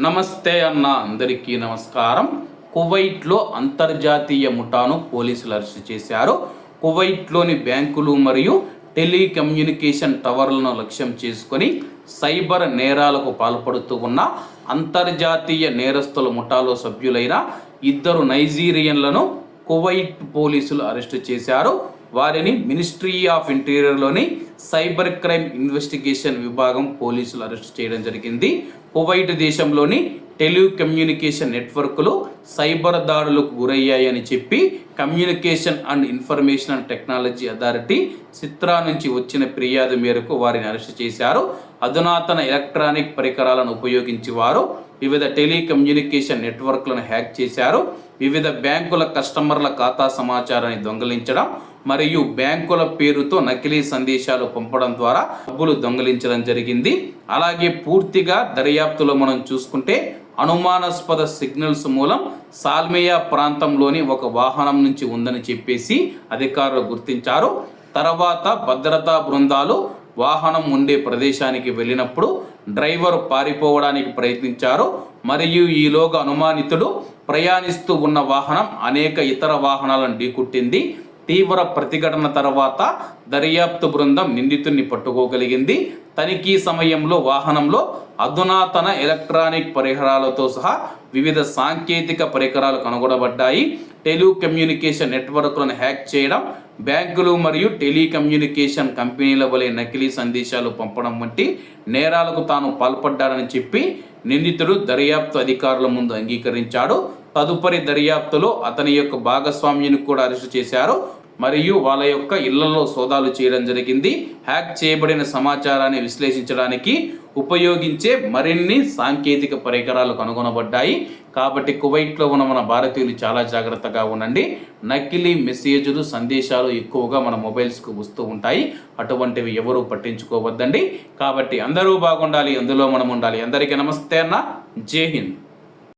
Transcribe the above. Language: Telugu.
నమస్తే అన్న అందరికీ నమస్కారం. కువైట్లో అంతర్జాతీయ ముఠాను పోలీసులు అరెస్ట్ చేశారు. కువైట్లోని బ్యాంకులు మరియు టెలికమ్యూనికేషన్ టవర్లను లక్ష్యం చేసుకొని సైబర్ నేరాలకు పాల్పడుతూ ఉన్న అంతర్జాతీయ నేరస్తుల ముఠాలో సభ్యులైన ఇద్దరు నైజీరియన్లను కువైట్ పోలీసులు అరెస్టు చేశారు. వారిని మినిస్ట్రీ ఆఫ్ ఇంటీరియర్లోని సైబర్ క్రైమ్ ఇన్వెస్టిగేషన్ విభాగం పోలీసులు అరెస్ట్ చేయడం జరిగింది. కువైట్ దేశంలోని టెలికమ్యూనికేషన్ నెట్వర్క్లు సైబర్ దాడులకు గురయ్యాయని చెప్పి communication and information and technology authority CITRA నుంచి వచ్చిన ఫిర్యాదు మేరకు వారిని అరెస్ట్ చేశారు. అధునాతన ఎలక్ట్రానిక్ పరికరాలను ఉపయోగించి వారు వివిధ టెలికమ్యూనికేషన్ నెట్వర్క్లను హ్యాక్ చేశారు. వివిధ బ్యాంకుల కస్టమర్ల ఖాతా సమాచారాన్ని దొంగలించడం మరియు బ్యాంకుల పేరుతో నకిలీ సందేశాలు పంపడం ద్వారా డబ్బులు దొంగలించడం జరిగింది. అలాగే పూర్తిగా దర్యాప్తులో మనం చూసుకుంటే అనుమానాస్పద సిగ్నల్స్ మూలం సాల్మియా ప్రాంతంలోని ఒక వాహనం నుంచి ఉందని చెప్పేసి అధికారులు గుర్తించారు. తర్వాత భద్రతా బృందాలు వాహనం ఉండే ప్రదేశానికి వెళ్ళినప్పుడు డ్రైవర్ పారిపోవడానికి ప్రయత్నించారు. మరియు ఈలోగా అనుమానితుడు ప్రయాణిస్తూ ఉన్న వాహనం అనేక ఇతర వాహనాలను ఢీకొట్టింది. తీవ్ర ప్రతిఘటన తర్వాత దర్యాప్తు బృందం నిందితుడిని పట్టుకోగలిగింది. తనిఖీ సమయంలో వాహనంలో అధునాతన ఎలక్ట్రానిక్ పరికరాలతో సహా వివిధ సాంకేతిక పరికరాలు కనుగొనబడ్డాయి. టెలికమ్యూనికేషన్ నెట్వర్క్లను హ్యాక్ చేయడం బ్యాంకులు మరియు టెలికమ్యూనికేషన్ కంపెనీల వలె నకిలీ సందేశాలు పంపడం వంటి నేరాలకు తాను పాల్పడ్డాడని చెప్పి నిందితుడు దర్యాప్తు అధికారుల ముందు అంగీకరించాడు. తదుపరి దర్యాప్తులో అతని యొక్క భాగస్వామ్యుని కూడా అరెస్టు చేశారు. మరియు వాళ్ళ యొక్క ఇళ్ళలో సోదాలు చేయడం జరిగింది. హ్యాక్ చేయబడిన సమాచారాన్ని విశ్లేషించడానికి ఉపయోగించే మరిన్ని సాంకేతిక పరికరాలు కనుగొనబడ్డాయి. కాబట్టి కువైట్లో ఉన్న మన భారతీయులు చాలా జాగ్రత్తగా ఉండండి. నకిలీ మెసేజ్లు సందేశాలు ఎక్కువగా మన మొబైల్స్కు వస్తూ ఉంటాయి. అటువంటివి ఎవరూ పట్టించుకోవద్దండి. కాబట్టి అందరూ బాగుండాలి అందులో మనం ఉండాలి. అందరికీ నమస్తే అన్న. జై హింద్.